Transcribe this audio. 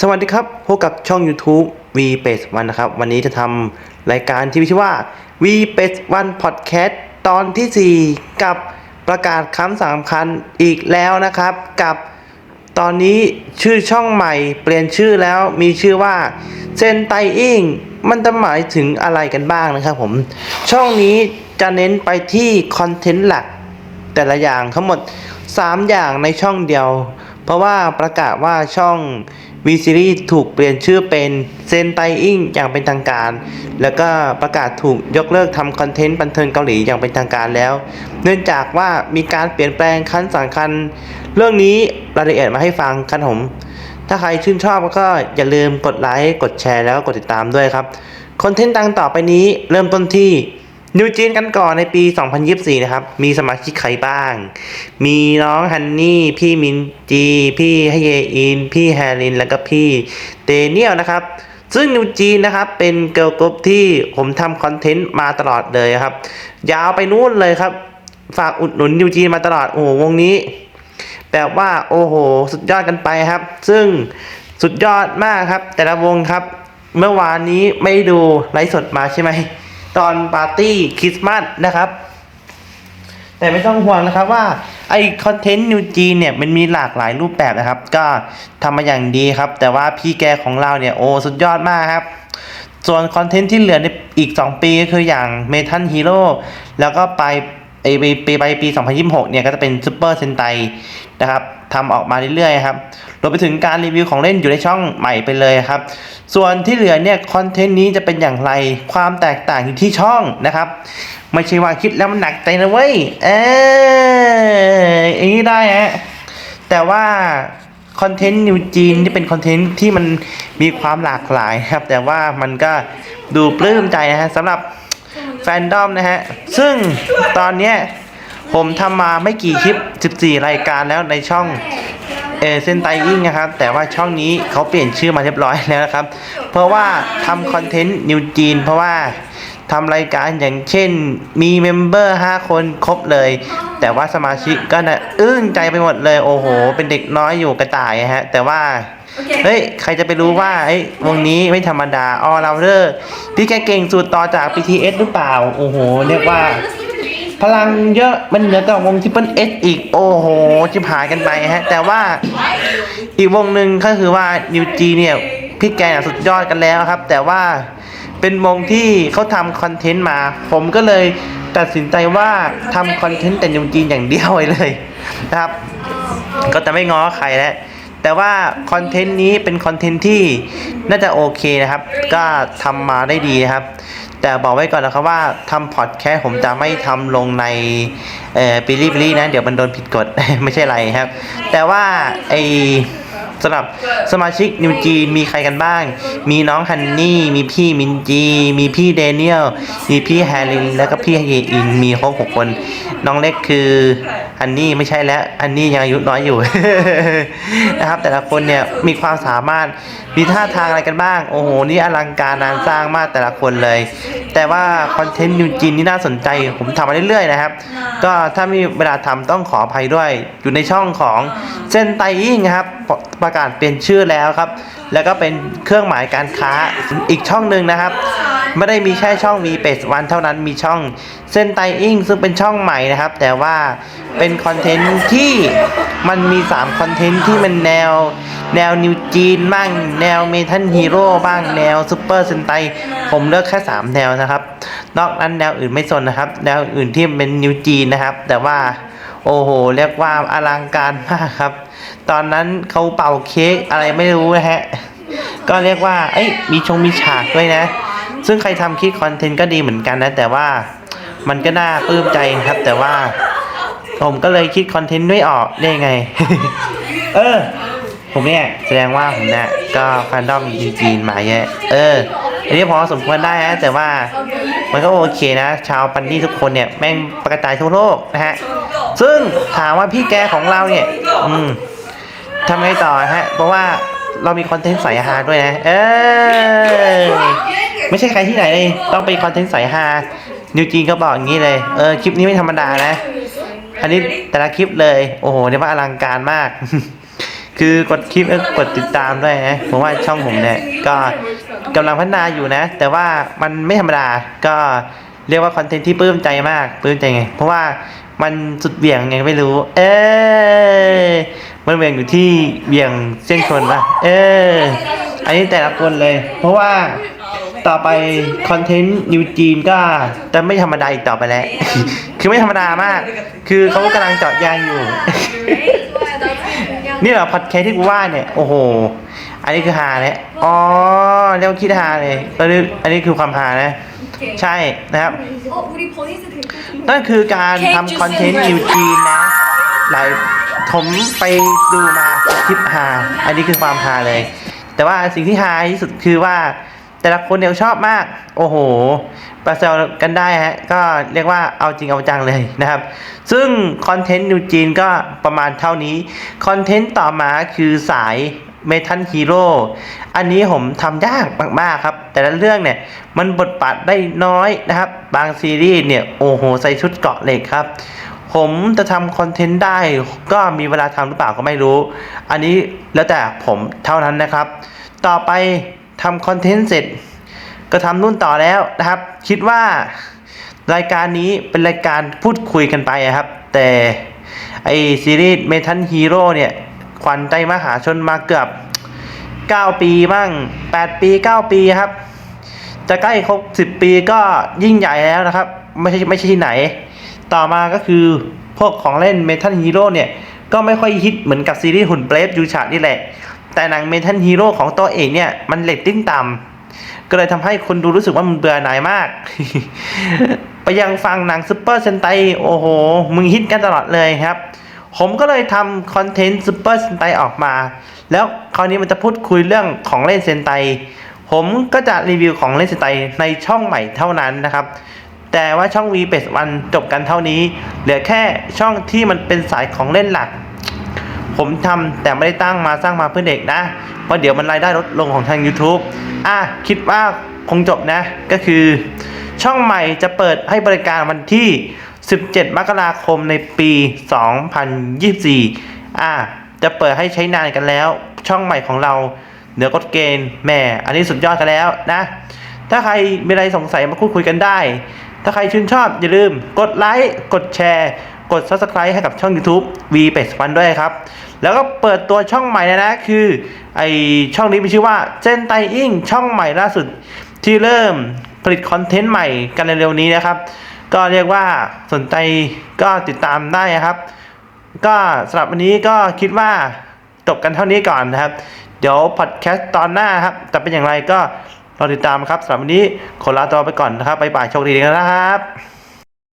สวัสดีครับพบกับช่อง YouTube V p a c e 1นะครับ วันนี้จะทำรายการที่มีชื่อว่า V p a c e 1 Podcast ตอนที่ 4 กับประกาศคำสำคัญอีกแล้วนะครับ กับตอนนี้ชื่อช่องใหม่เปลี่ยนชื่อแล้วมีชื่อว่าเซนไตอิงมันจะหมายถึงอะไรกันบ้างนะครับผม ช่องนี้จะเน้นไปที่คอนเทนต์หลัก แต่ละอย่างทั้งหมด 3 อย่างในช่องเดียว เพราะว่าประกาศว่าช่อง V Series ถูกเปลี่ยนชื่อเป็นเซนไตอิงอย่างเป็นทางการ แล้วก็ประกาศถูกยกเลิกทำคอนเทนต์บันเทิงเกาหลีอย่างเป็นทางการแล้ว เนื่องจากว่ามีการเปลี่ยนแปลงขั้นสำคัญ เรื่องนี้รายละเอียดมาให้ฟังครับผม ถ้าใครชื่นชอบก็อย่าลืมกดไลค์ กดแชร์แล้วก็กดติดตามด้วยครับ คอนเทนต์ดังต่อไปนี้เริ่มต้นที่ นิวจีนกันก่อนในปี 2024 นะครับ มีสมาชิกใครบ้าง มีน้องฮันนี่ พี่มินจี พี่ฮเยอิน พี่แฮริน แล้วก็พี่เตเนียลนะครับ ซึ่งนิวจีนนะครับ เป็นเกิร์ลกรุ๊ปที่ผมทำคอนเทนต์มาตลอดเลยครับ ยาวไปนู่นเลยครับ ฝากอุดหนุนนิวจีนมาตลอด โอ้โห วงนี้ แบบว่า โอ้โห สุดยอดกันไปครับ ซึ่งสุดยอดมากครับ แต่ละวงครับ เมื่อวานนี้ไม่ด้ดูไลฟ์สดมาใช่ไหม ตอนปาร์ตี้คริสต์มาสนะครับ แต่ไม่ต้องห่วงนะครับว่าไอคอนเทนต์นิวจีเนี่ยมันมีหลากหลายรูปแบบนะครับ ก็ทำมาอย่างดีครับ แต่ว่าพี่แกของเราเนี่ยโอ้สุดยอดมากครับส่วนคอนเทนต์ที่เหลือในอีก 2 ปีก็คืออย่างเมทัลฮีโร่แล้วก็ไปไอปีปีไปปี 2026 เนี่ยก็จะเป็นซูเปอร์เซนไตนะครับทำออกมาเรื่อยๆครับ รวมไปถึงการรีวิวของเล่นอยู่ในช่องใหม่ไปเลยครับ ส่วนที่เหลือเนี่ยคอนเทนต์นี้จะเป็นอย่างไรความแตกต่างอยู่ที่ช่องนะครับ ไม่ใช่ว่าคิดแล้วมันหนักใจนะเว้ยเอออย่างนี้ได้ฮะแต่ว่าคอนเทนต์นิวจีนที่เป็นคอนเทนต์ที่มันมีความหลากหลายครับ แต่ว่ามันก็ดูปลื้มใจนะฮะสำหรับแฟนดอมนะฮะ ซึ่งตอนเนี้ย ผมทำมาไม่กี่คลิป 14 รายการแล้วในช่องเอเซนไตอิงนะครับ แต่ว่าช่องนี้เขาเปลี่ยนชื่อมาเรียบร้อยแล้วนะครับ เพราะว่าทำคอนเทนต์นิวจีน เพราะว่าทำรายการอย่างเช่นมีเมมเบอร์5คนครบเลย แต่ว่าสมาชิกก็นะอึ้งใจไปหมดเลยโอ้โห เป็นเด็กน้อยอยู่กระต่ายฮะ แต่ว่าเฮ้ยใครจะไปรู้ว่าไอ้วงนี้ไม่ธรรมดาออเราเดอร์พี่แกเก่งสุดต่อจาก BTS หรือเปล่า โอ้โห เรียกว่า พลังเยอะมันเหนือกว่าวงทิปเปิลเอสอีกโอ้โหจิบหายกันไปฮะ แต่ว่าอีกวงหนึ่งก็คือว่านิวจีเนี่ยพี่แก่สุดยอดกันแล้วครับ แต่ว่าเป็นวงที่เขาทำคอนเทนต์มา ผมก็เลยตัดสินใจว่าทำคอนเทนต์แต่นิวจีนอย่างเดียวเลยนะครับ ก็จะไม่ง้อใครแล้วแต่ว่าคอนเทนต์นี้เป็นคอนเทนต์ที่น่าจะโอเคนะครับ ก็ทำมาได้ดีนะครับ แต่บอกไว้ก่อนนะครับว่าทำพอดแคสต์ผมจะไม่ทำลงในเอ่อปิลี่ปิลี่นะเดี๋ยวมันโดนผิดกฎ ไม่ใช่ไรครับ แต่ว่าไอ สำหรับสมาชิกนิวจีนมีใครกันบ้าง มีน้องฮันนี่ มีพี่มินจี มีพี่เดเนียล มีพี่แฮรินแล้วก็พี่เฮอิน มีครบหกคน น้องเล็กคือฮันนี่ไม่ใช่แล้วฮันนี่ยังอายุน้อยอยู่ นะครับ แต่ละคนเนี่ยมีความสามารถ มีท่าทางอะไรกันบ้าง โอ้โห นี่อลังการงานสร้างมากแต่ละคนเลย แต่ว่าคอนเทนต์นิวจีนนี่น่าสนใจ ผมทำมาเรื่อยๆนะครับ ก็ถ้ามีเวลาทำต้องขออภัยด้วย อยู่ในช่องของเซนไตอิงครับประกาศเปลี่ยนชื่อแล้วครับ แล้วก็เป็นเครื่องหมายการค้าอีกช่องหนึ่งนะครับ ไม่ได้มีแค่ช่องมีเปสวันเท่านั้นมีช่องเซนไตอิงซึ่งเป็นช่องใหม่นะครับ แต่ว่าเป็นคอนเทนต์ที่มันมี3คอนเทนต์ที่มันแนวแนวนิวจีนบ้างแนวเมทัลฮีโร่บ้างแนวซูเปอร์เซนไตผมเลือกแค่ 3 แนวนะครับ นอกนั้นแนวอื่นไม่สนนะครับ แนวอื่นที่เป็นนิวจีนนะครับ แต่ว่า โอ้โห เรียกว่าอลังการมากครับ ตอนนั้นเขาเป่าเค้กอะไรไม่รู้นะฮะ ก็เรียกว่า เอ้ย มีชงมีฉากด้วยนะ ซึ่งใครทำคลิปคอนเทนต์ก็ดีเหมือนกันนะ แต่ว่ามันก็น่าปลื้มใจครับ แต่ว่า ผมก็เลยคิดคอนเทนต์ไม่ออกได้ไง เออ ผมเนี่ยแสดงว่าผมเนี่ยก็แฟนดอมจีนมาเยอะ เออ อันนี้พอสมควรได้นะ แต่ว่ามันก็โอเคนะ ชาวปันนี่ทุกคนเนี่ยแม่งประกระจายทั่วโลกนะฮะ ซึ่งถามว่าพี่แกของเราเนี่ย อืมทำไงต่อฮะ เพราะว่าเรามีคอนเทนต์สายฮาด้วยนะ เออ ไม่ใช่ใครที่ไหนเลยต้องเป็นคอนเทนต์สายฮานิวจีนก็บอกอย่างนี้เลย เออ คลิปนี้ไม่ธรรมดานะ อันนี้แต่ละคลิปเลย โอ้โหเรียกว่าอลังการมาก คือกดคลิปแล้วกดติดตามด้วยนะผมว่าช่องผมเนี่ยก็กำลังพัฒนาอยู่นะ แต่ว่ามันไม่ธรรมดาก็เรียกว่าคอนเทนต์ที่ปลื้มใจมากปลื้มใจไง เพราะว่ามันสุดเบี่ยงไงไม่รู้ เออมันเบี่ยงอยู่ที่เบี่ยงเส้นชนป่ะเอออันนี้แต่ละคนเลย เพราะว่าต่อไปคอนเทนต์นิวจีนก็จะไม่ธรรมดาอีกต่อไปแล้ว คือไม่ธรรมดามาก คือเขากำลังเจาะยางอยู่ เหรอพอดแคสต์ที่กูว่าเนี่ย โอ้โห อันนี้คือฮาเนี่ยอ๋อเรียกว่าคิดฮาเลยอันนี้อันนี้คือความฮานะ ใช่นะครับ 어, 우리 버니스 데리고 좀 นั่นคือการทำคอนเทนต์นิวจีนนะ หลายผมไปดูมาคลิปฮาอันนี้คือความฮาเลย แต่ว่าสิ่งที่ฮาที่สุดคือว่า แต่ละคนเนี่ยชอบมาก โอ้โหประเซลกันได้ฮะ ก็เรียกว่าเอาจริงเอาจังเลยนะครับ ซึ่งคอนเทนต์นิวจีนก็ประมาณเท่านี้ คอนเทนต์ต่อมาคือสายเมทัลฮีโร่อันนี้ผมทำยากมากๆครับ แต่ละเรื่องเนี่ยมันบทบาทได้น้อยนะครับ บางซีรีส์เนี่ยโอ้โหใส่ชุดเกราะเหล็กครับ ผมจะทำคอนเทนต์ได้ก็มีเวลาทำหรือเปล่าก็ไม่รู้ อันนี้แล้วแต่ผมเท่านั้นนะครับ ต่อไป ทำคอนเทนต์เสร็จ ก็ทำนู่นต่อแล้วนะครับ คิดว่ารายการนี้เป็นรายการพูดคุยกันไปอะครับ แต่ไอซีรีส์เมทัลฮีโร่เนี่ยขวัญใจมหาชนมาเกือบ 9 ปีบ้าง 8 ปี 9 ปีครับ จะใกล้ครบ 10 ปีก็ยิ่งใหญ่แล้วนะครับ ไม่ใช่ไม่ใช่ที่ไหน ต่อมาก็คือพวกของเล่นเมทัลฮีโร่เนี่ย ก็ไม่ค่อยฮิตเหมือนกับซีรีส์หุ่นเบรฟยูชานี่แหละ แต่หนังเมทัลฮีโร่ของตัวเองเนี่ย มันเลตติ้งต่ำก็เลยทำให้คนดูรู้สึกว่ามันเบื่อหน่ายมาก ไปยังฟังหนังซูเปอร์เซนไตโอ้โห มึงฮิตกันตลอดเลยครับ ผมก็เลยทำคอนเทนต์ซูเปอร์เซนไตออกมา แล้วคราวนี้มันจะพูดคุยเรื่องของเล่นเซนไตผมก็จะรีวิวของเล่นเซนไตในช่องใหม่เท่านั้นนะครับ แต่ว่าช่อง V เป็ดวันจบกันเท่านี้ เหลือแค่ช่องที่มันเป็นสายของเล่นหลัก ผมทำแต่ไม่ได้ตั้งมาสร้างมาเพื่อเด็กนะ เพราะเดี๋ยวมันรายได้ลดลงของทาง YouTube อะคิดว่าคงจบนะ ก็คือ ช่องใหม่จะเปิดให้บริการวันที่ 17 มกราคมในปี 2024 อะจะเปิดให้ใช้นานกันแล้ว ช่องใหม่ของเราเหนือกฎเกณฑ์แหม่ อันนี้สุดยอดกันแล้วนะ ถ้าใครมีอะไรสงสัยมาพูดคุยกันได้ ถ้าใครชื่นชอบอย่าลืมกดไลค์ กดแชร์ ด Subscribe ให้กับช่อง YouTube V เป็ดฟันด้วยครับ แล้วก็เปิดตัวช่องใหม่นะนะ คือไอช่องนี้มีชื่อว่าเจนไตอิงช่องใหม่ล่าสุด ที่เริ่มผลิตคอนเทนต์ใหม่กันเร็วๆนี้นะครับ ก็เรียกว่าสนใจก็ติดตามได้นะครับ ก็สำหรับวันนี้ก็คิดว่าจบกันเท่านี้ก่อนนะครับ เดี๋ยวพอดแคสต์ตอนหน้าครับจะเป็นอย่างไรก็รอติดตามครับสำหรับวันนี้ขอลาตัวไปก่อนนะครับบ๊ายบายโชคดีกันนะครับ